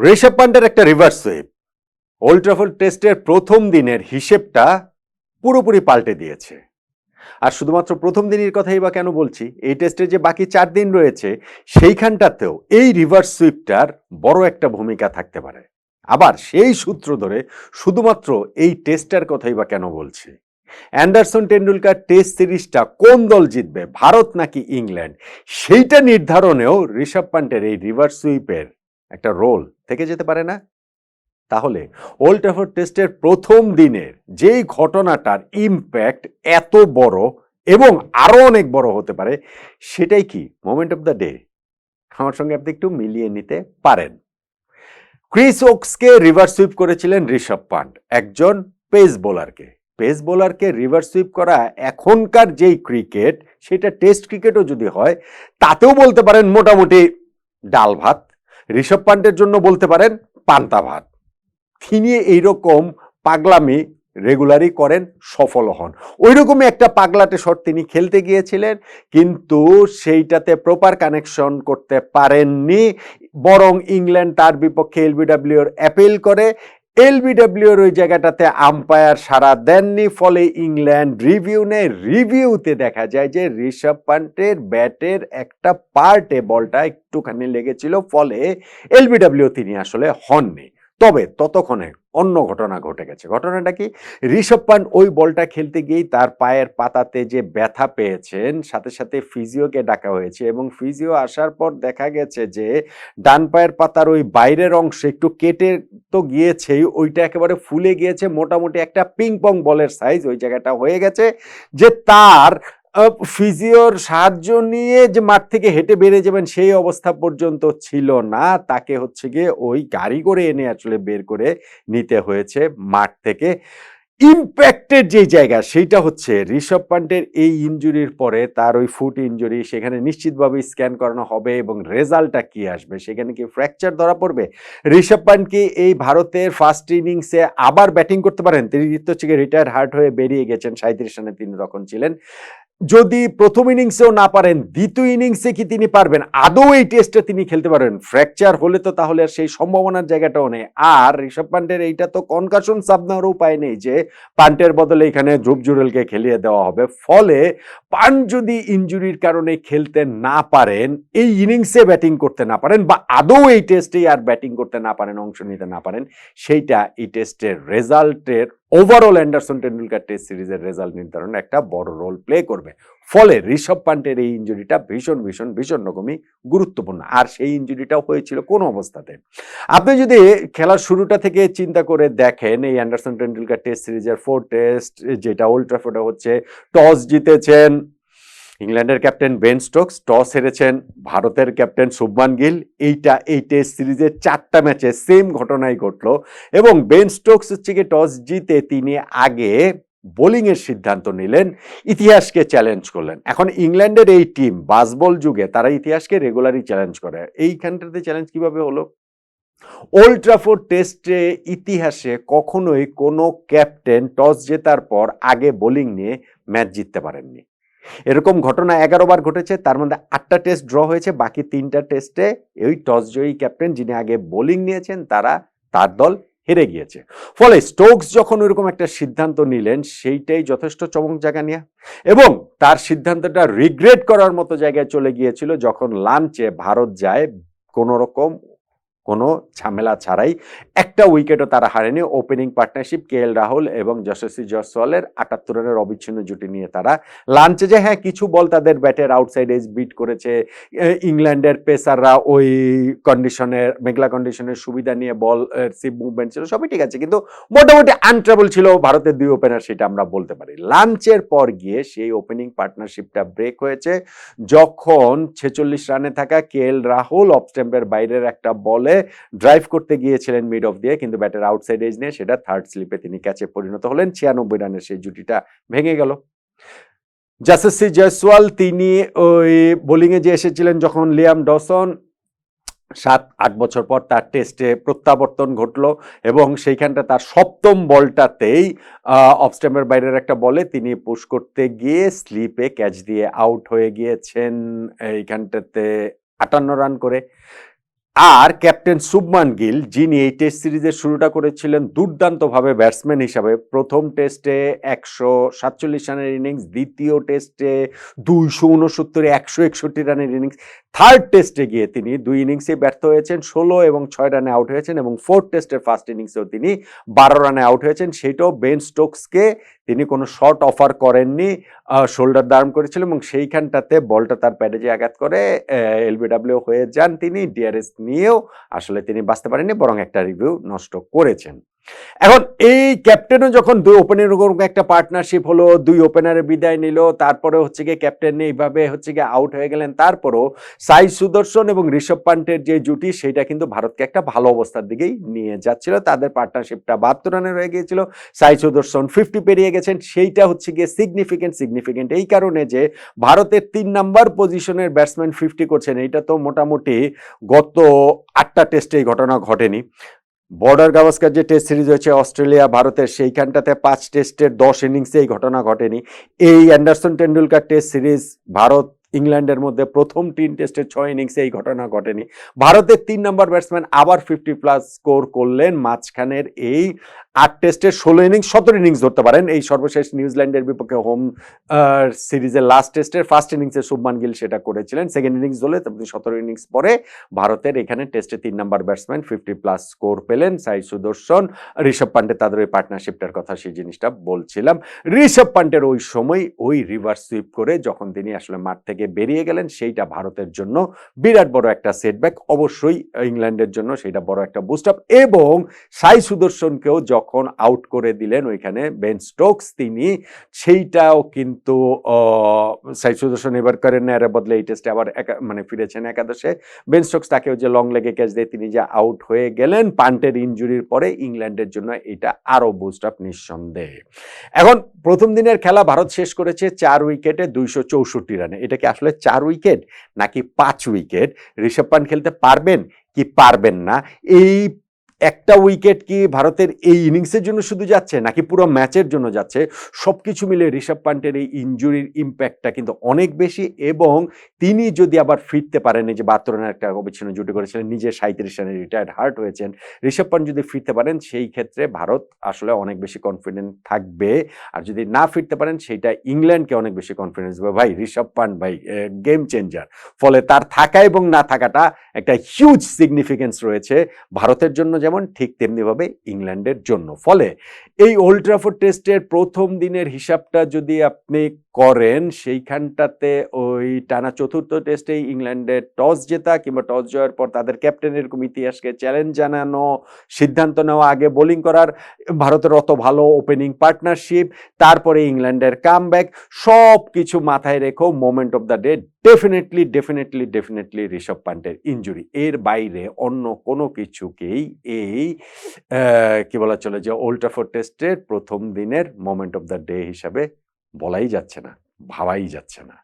ঋষভ পান্ডের একটা reverse sweep Old Trafford টেস্টের প্রথম দিনের হিসেবটা পুরোপুরি পাল্টে দিয়েছে। আর শুধুমাত্র প্রথম দিনের কথাই বা কেন বলছি, এই টেস্টের যে বাকি চার দিন রয়েছে, সেইখানটাতেও এই রিভার্স সুইপটার বড় একটা ভূমিকা থাকতে পারে। আবার সেই সূত্র ধরে শুধুমাত্র এই টেস্টটার কথাই বা কেন বলছি। অ্যান্ডারসন টেন্ডুলকার টেস্ট সিরিজটা কোন দল জিতবে, ভারত নাকি ইংল্যান্ড, সেইটা নির্ধারণেও ঋষভ পান্টের এই রিভার্স সুইপের একটা রোল থেকে যেতে পারে না? তাহলে ওল্ড ট্রাফোর্ড টেস্টের প্রথম দিনের যেই ঘটনাটার ইম্প্যাক্ট এত বড় এবং আরও অনেক বড় হতে পারে, সেটাই কি? মোমেন্ট অফ দ্য ডে আমার সঙ্গে আপনি একটু মিলিয়ে নিতে পারেন। ক্রিস ওক্সকে রিভার্স সুইপ করেছিলেন ঋষভ পান্ট, একজন পেস বোলারকে পেস বোলারকে রিভার্স সুইপ করা এখনকার যেই ক্রিকেট সেটা টেস্ট ক্রিকেটও যদি হয়, তাতেও বলতে পারেন মোটামুটি ডাল ভাত। ঋষভ পান্টের জন্য বলতে পারেন পান্তা ভাত। তিনি এইরকম পাগলামি রেগুলারই করেন সফল হন। ওই রকমই একটা পাগলাটে শট তিনি খেলতে গিয়েছিলেন, কিন্তু সেইটাতে প্রপার কানেকশন করতে পারেননি, বরং ইংল্যান্ড তার বিপক্ষে এলবিডাব্লিউর অ্যাপিল করে এলবিডাব্লিউর ওই জায়গাটাতে আম্পায়ার সারা দেননি, ফলে ইংল্যান্ড রিভিউ নেয় রিভিউতে দেখা যায় যে ঋষভ পান্টের ব্যাটের একটা পার্টে বলটা একটুখানি লেগেছিল, ফলে এলবিডব্লিউ তিনি আসলে হননি। তবে ততক্ষণে অন্য ঘটনা ঘটে গেছে। ঘটনাটা কি? ঋষভ পান্ট ওই বলটা খেলতে গিয়েই তার পায়ের পাতাতে যে ব্যথা পেয়েছেন, সাথে সাথে ফিজিওকে ডাকা হয়েছে এবং ফিজিও আসার পর দেখা গেছে যে ডান পায়ের পাতার ওই বাইরের অংশ একটু কেটে তো গিয়েছেই, ওইটা একেবারে ফুলে গিয়েছে। মোটামুটি একটা পিং পং বলের সাইজ ওই জায়গাটা হয়ে গেছে যে তার ফিজিওর সাহায্য নিয়ে যে মাঠ থেকে হেঁটে বেরিয়ে যাবেন সেই অবস্থা পর্যন্ত ছিল না। তাকে হচ্ছে গিয়ে ওই গাড়ি করে এনে আসলে বের করে নিতে হয়েছে মাঠ থেকে। ইম্প্যাক্টের যে জায়গা, সেইটা হচ্ছে ঋষভ পান্টের এই ইনজুরির পরে তার ওই ফুট ইনজুরি সেখানে নিশ্চিতভাবে স্ক্যান করানো হবে এবং রেজাল্টটা কি আসবে, সেখানে কি ফ্র্যাকচার ধরা পড়বে? ঋষভ পান্ট কি এই ভারতের ফার্স্ট ইনিংসে আবার ব্যাটিং করতে পারেন? তিনি হচ্ছে রিটায়ার হার্ট হয়ে বেরিয়ে গেছেন সাঁত্রিশ রানে তিনি তখন ছিলেন। যদি প্রথম ইনিংসেও না পারেন, দ্বিতীয় ইনিংসে কি তিনি পারবেন? আদৌ এই টেস্টে তিনি খেলতে পারবেন? ফ্র্যাকচার হলে তো তাহলে আর সেই সম্ভাবনার জায়গাটাও নেই। আর ঋষভ পান্টের এইটা তো কনকাশন সাব উপায় নেই যে, পান্টের বদলে এখানে ধ্রুব খেলিয়ে দেওয়া হবে। ফলে পান্ট যদি ইঞ্জুরির কারণে খেলতে না পারেন, এই ইনিংসে ব্যাটিং করতে না পারেন বা আদৌ এই টেস্টেই আর ব্যাটিং করতে না পারেন, অংশ নিতে না পারেন, সেইটা এই টেস্টের রেজাল্টের ওভারঅল অ্যান্ডারসন টেন্ডুলকার টেস্ট সিরিজের রেজাল্ট নির্ধারণে একটা বড় রোল প্লে করবে। ফলে ঋষভ পান্টের এই ইঞ্জুরিটা ভীষণ ভীষণ ভীষণ রকমই গুরুত্বপূর্ণ। আর সেই ইঞ্জুরিটাও হয়েছিল কোন অবস্থাতে? আপনি যদি খেলার শুরুটা থেকে চিন্তা করে দেখেন, এই অ্যান্ডারসন টেন্ডুলকার টেস্ট সিরিজের ফোর টেস্ট যেটা ওল্ড ট্রাফোর্ডে হচ্ছে টস জিতেছেন ইংল্যান্ডের ক্যাপ্টেন বেন স্টোকস টস হেরেছেন, ভারতের ক্যাপ্টেন শুভমান গিল। এইটা এই টেস্ট সিরিজের চারটা ম্যাচে সেম ঘটনাই ঘটলো এবং বেন স্টোকস হচ্ছে গিয়ে টস জিতে তিনি আগে বোলিং এর সিদ্ধান্ত নিলেন, ইতিহাসকে চ্যালেঞ্জ করলেন। এখন ইংল্যান্ডের এই টিম বাসবল যুগে তারা ইতিহাসকে রেগুলারই চ্যালেঞ্জ করে। এইখানটাতে চ্যালেঞ্জ কীভাবে হলো? ওল্ড ট্রাফোর্ড টেস্টে ইতিহাসে কখনোই কোনো ক্যাপ্টেন টস জেতার পর আগে বোলিং নিয়ে ম্যাচ জিততে পারেননি। এরকম ঘটনা এগারো বার ঘটেছে, তার মধ্যে আটটা টেস্ট ড্র হয়েছে, বাকি তিনটা টেস্টে ওই টস জয়ী ক্যাপ্টেন যিনি আগে বোলিং নিয়েছেন, তারা তার দল হেরে গিয়েছে। ফলে স্টোকস যখন ওইরকম একটা সিদ্ধান্ত নিলেন, সেইটাই যথেষ্ট চমক জায়গা নিয়ে। এবং তার সিদ্ধান্তটা রিগ্রেট করার মতো জায়গায় চলে গিয়েছিল, যখন লাঞ্চে ভারত যায় কোনো রকম কোনো ঝামেলা ছাড়াই একটা উইকেটও তারা হারেনি। Opening partnership K L Rahul এবং যশস্বী জয়সওয়ালের আটাত্তর রানের অবিচ্ছিন্ন জুটি নিয়ে তারা লাঞ্চে যে হ্যাঁ কিছু বল তাদের ব্যাটের আউটসাইড এজ বিট করেছে। ইংল্যান্ডের পেসাররা ওই কন্ডিশনের মেঘলা কন্ডিশনের সুবিধা নিয়ে বল সিপ মুভমেন্ট ছিল, সবই ঠিক আছে। কিন্তু মোটামুটি আনট্রাবল ছিল ভারতের দুই ওপেনার সেটা আমরা বলতে পারি। লাঞ্চের পর গিয়ে সেই ওপেনিং পার্টনারশিপটা ব্রেক হয়েছে। যখন ছেচল্লিশ রানে থাকা কে এল রাহুল অফ বাইরের একটা বলে ড্রাইভ করতে গিয়েছিলেন মিড অফ দিয়ে কিন্তু ব্যাটের আউটসাইড এজ নিয়ে সেটা থার্ড স্লিপে তিনি ক্যাচে পরিণত হলেন। ছিয়ানব্বই রানের সেই জুটিটা ভেঙে গেল। জাসেসি জয়সওয়াল তিনি ওই বোলিংয়ে যে এসেছিলেন যখন লিয়াম ডসন, সাত, আট বছর পর তার টেস্টে প্রত্যাবর্তন ঘটলো এবং সেইখানটা তার সপ্তম বলটাতেই অফ স্ট্যাম্পের বাইরের একটা বলে তিনি পুশ করতে গিয়ে স্লিপে ক্যাচ দিয়ে আউট হয়ে গিয়েছেন এইখানটাতে আটান্ন রান করে। আর ক্যাপ্টেন শুভমান গিল, যিনি এই টেস্ট সিরিজের শুরুটা করেছিলেন দুর্দান্তভাবে ব্যাটসম্যান হিসাবে, প্রথম টেস্টে একশো সাতচল্লিশ রানের ইনিংস দ্বিতীয় টেস্টে দুইশো উনসত্তরে একশো একষট্টি রানের ইনিংস থার্ড টেস্টে গিয়ে তিনি দুই ইনিংসে ব্যর্থ হয়েছেন, ষোলো এবং ছয় রানে আউট হয়েছেন এবং ফোর্থ টেস্টের ফার্স্ট ইনিংসেও তিনি বারো রানে আউট হয়েছেন। সেটাও বেন স্টোকসকে তিনি কোনো শট অফার করেননি শোল্ডার দাঁড় করেছিলেন এবং সেইখানটাতে বলটা তার প্যাডে যে আঘাত করে এলবিডাব্লিউ হয়ে যান তিনি। ডিআরএস নিয়েও আসলে তিনি বাঁচতে পারেননি, বরং একটা রিভিউ নষ্ট করেছেন। এখন এই ক্যাপ্টেনও যখন দুই ওপেনের একটা পার্টনারশিপ হলো, দুই ওপেনারের বিদায় নিল, তারপরে হচ্ছে গিয়ে ক্যাপ্টেন এইভাবে হচ্ছে গিয়ে আউট হয়ে গেলেন। তারপরও সাই সুদর্শন এবং ঋষভ পান্টের যে জুটি, সেটা কিন্তু ভারতকে একটা ভালো অবস্থার দিকেই নিয়ে যাচ্ছিল। তাদের পার্টনারশিপটা বাহাত্তর রানের হয়ে গিয়েছিল। সাই সুদর্শন ফিফটি পেরিয়ে গেছেন। সেইটা হচ্ছে গিয়ে সিগনিফিকেন্ট সিগনিফিকেন্ট এই কারণে যে ভারতের তিন নাম্বার পজিশনের ব্যাটসম্যান ফিফটি করছেন। এইটা তো মোটামুটি গত আটটা টেস্টে এই ঘটনা ঘটেনি। বর্ডার গাভাস্কার যে টেস্ট সিরিজ হয়েছে অস্ট্রেলিয়া, ভারতের সেইখানটাতে পাঁচ টেস্টের দশ ইনিংসে এই ঘটনা ঘটেনি। এই Anderson Tendulkar test series Bharat, ইংল্যান্ডের মধ্যে প্রথম তিন টেস্টের ছয় ইনিংসে এই ঘটনা ঘটেনি। ভারতের তিন নম্বর ব্যাটসম্যান আবার ফিফটি প্লাস স্কোর করলেন। মাঝখানের এই আট টেস্টের ষোলো ইনিংস সতেরো ইনিংস ধরতে পারেন। এই সর্বশেষ নিউজিল্যান্ডের বিপক্ষে হোম সিরিজের লাস্ট টেস্টের ফার্স্ট ইনিংসে শুভমান গিল সেটা করেছিলেন। সেকেন্ড ইনিংস হলে তারপরে সতেরো ইনিংস পরে ভারতের এখানে টেস্টে তিন number batsman fifty plus score পেলেন সাই সুদর্শন। ঋষভ পান্ডে তাদের ওই পার্টনারশিপটার কথা সেই জিনিসটা বলছিলাম। ঋষভ পান্ডের ওই সময় ওই রিভার্স সুইপ করে যখন তিনি আসলে মাঠ থেকে বেরিয়ে গেলেন, সেইটা ভারতের জন্য বিরাট বড় একটা সেটব্যাক অবশ্যই ইংল্যান্ডের জন্য সেটা বড় একটা বুস্ট আপ এবং সাই সুদর্শনকেও যখন আউট করে দিলেন, ওইখানে বেন স্টোকস তিনি সেইটাও কিন্তু সাই সুদর্শন এবার করেন না বদলে এই টেস্টে আবার মানে ফিরেছেন একাদশে। বেন স্টোকস তাকেও যে লং লেগে ক্যাচ দিয়ে, তিনি যে আউট হয়ে গেলেন, পান্টের ইঞ্জুরির পরে ইংল্যান্ডের জন্য এটা আরও বুস্ট আপ নিঃসন্দেহে। এখন প্রথম দিনের খেলা ভারত শেষ করেছে চার উইকেটে দুইশো চৌষট্টি রানে এটা কি আসলে চার উইকেট নাকি পাঁচ উইকেট ঋষভ পান খেলতে পারবেন কি পারবেন না? এই একটা উইকেট কি ভারতের এই ইনিংসের জন্য শুধু যাচ্ছে, নাকি পুরো ম্যাচের জন্য যাচ্ছে? সব কিছু মিলে ঋষভ পান্টের এই ইঞ্জুরির ইম্প্যাক্টটা কিন্তু অনেক বেশি এবং তিনি যদি আবার ফিরতে পারেন যে বাহাত্তর রানের একটা অবিচ্ছিন্ন জুটি করেছিলেন নিজে সাঁত্রিশ রানে রিটায়ার্ড হার্ট হয়েছেন, ঋষভ পান্ট যদি ফিরতে পারেন, সেই ক্ষেত্রে ভারত আসলে অনেক বেশি কনফিডেন্ট থাকবে। আর যদি না ফিরতে পারেন, সেইটা ইংল্যান্ডকে অনেক বেশি কনফিডেন্স দেবে। ভাই, ঋষভ পান্ট, ভাই গেম চেঞ্জার ফলে তার থাকা এবং না থাকাটা একটা হিউজ সিগনিফিকেন্স রয়েছে ভারতের জন্য যেমন, ঠিক তেমনিভাবে ইংল্যান্ডের জন্য। ফলে এই ওল্ড ট্রাফোর্ড টেস্টের প্রথম দিনের হিসাবটা যদি আপনি করেন, সেইখানটাতে ওই টানা চতুর্থ টেস্টেই ইংল্যান্ডের টস জেতা কিংবা টস জয়ের পর তাদের ক্যাপ্টেন এরকম ইতিহাসকে চ্যালেঞ্জ জানানো, সিদ্ধান্ত নেওয়া, আগে বোলিং করার, ভারতের অত ভালো ওপেনিং পার্টনারশিপ তারপরে ইংল্যান্ডের কামব্যাক সব কিছু মাথায় রেখেও moment of the day definitely definitely definitely Rishabh পান্টের injury এর বাইরে অন্য কোনো কিছুকেই এই কি বলা চলে যে ওল্টাফোর টেস্টের প্রথম দিনের মোমেন্ট অফ দ্য ডে হিসাবে বলাই যাচ্ছে না, ভাবাই যাচ্ছে না।